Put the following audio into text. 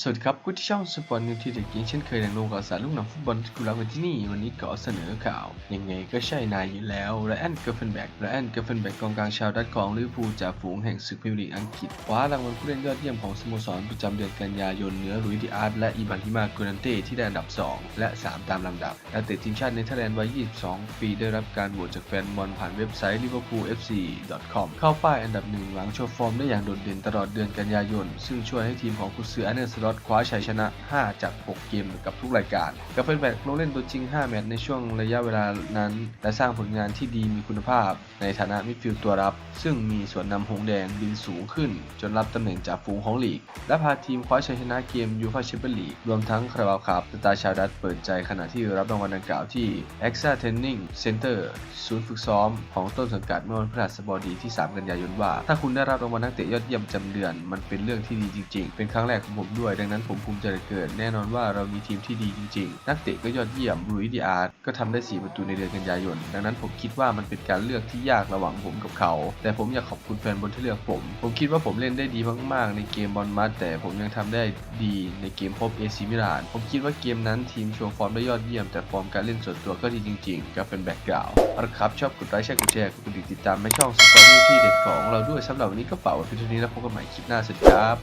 สวัสดีครับกูที่ช่องสปอร์ตนิวทีเด็กยิงเช่นเคยแรงลงข่าวสารลูกหนังฟุตบอลที่กูรักกันที่นี่ วันนี้ก็เสนอข่าว ยังไงก็ใช่นายอยู่แล้วไรอันเกอร์เฟนแบกไรอันเกอร์เฟนแบกกองกลางชาวดัตของลิเวอร์พูลจากฝูงแห่งศึกพรีเมียร์ลีกอังกฤษคว้ารางวัลผู้เล่นยอดเยี่ยมของสโมสรประจำเดือนกันยายนเหนือลุยดิอาร์ตและอีบานฮิมากูนันเต้ที่ได้อันดับ 2 และ 3 ตามลำดับนักเตะทีมชาติเนเธอร์แลนด์วัย 22 ปีได้รับการโหวตจากแฟนบอลผ่านเว็บไซต์ liverpoolfc.com เข้าป้ายอันดับหนึ่งหลังโชว์ฟอร์มได้อย่างโดดเด่นตลอดเดือนกันยายน ซึ่งช่วยให้ทีมของกุซืออาร์เนสล็อตคว้าชัยชนะ 5 จาก 6 เกมกับทุกรายการกาเฟนแบกลงเล่นตัวจริง 5 แมตช์ในช่วงระยะเวลานั้น และสร้างผลงานที่ดีมีคุณภาพ ในฐานะมิดฟิลด์ตัวรับ ซึ่งมีส่วนนำหงแดงบินสูงขึ้น จนรับตำแหน่งจากฝูงของลีก และพาทีมคว้าชัยชนะเกมยูฟาแชมเปี้ยนลีกรวมทั้งคาราบาวครับสตาร์ชาวดัตเปิดใจขณะที่รับรางวัลดังกล่าวที่ e x a Training Center ศูนย์ฝึกซ้อมของต้นสังกัดเมื่อวันพฤหัสบดีที่ 3 กันยายนว่า ถ้าคุณได้รับรางวัลนักเตะยอดเยี่ยมจำเดือน มันเป็นเรื่องที่ดีจริงๆ เป็นครั้งแรกของผมด้วยดังนั้นผมภูมิใจเกินแน่นอนว่าเรามีทีมที่ดีจริงๆ นักเตะก็ยอดเยี่ยมลุยดิอาร์ตก็ทำได้ 4 ประตูในเดือนกันยายน ดังนั้นผมคิดว่ามันเป็นการเลือกที่ยากระหว่างผมกับเขา แต่ผมอยากขอบคุณแฟนบอลที่เลือกผม ผมคิดว่าผมเล่นได้ดีมากๆ ในเกมบอลมัดแต่ผมยังทำได้ดีในเกมพบเอซิมิลาน ผมคิดว่าเกมนั้นทีมโชว์ฟอร์มได้ยอดเยี่ยมแต่ฟอร์มการเล่นส่วนตัวก็ดีจริงๆ ก็เป็นแบ็กกราวด์เอาครับชอบกดไลค์แชร์กดแชร์กดกระดิ่งติดตามในช่องสตอรี่ที่เด็ดของเราด้วยสำหรับวันนี้ก็เป่าไว้เพียงเท่านี้แล้วพบกันใหม่คลิปหน้าสวัสดีครับ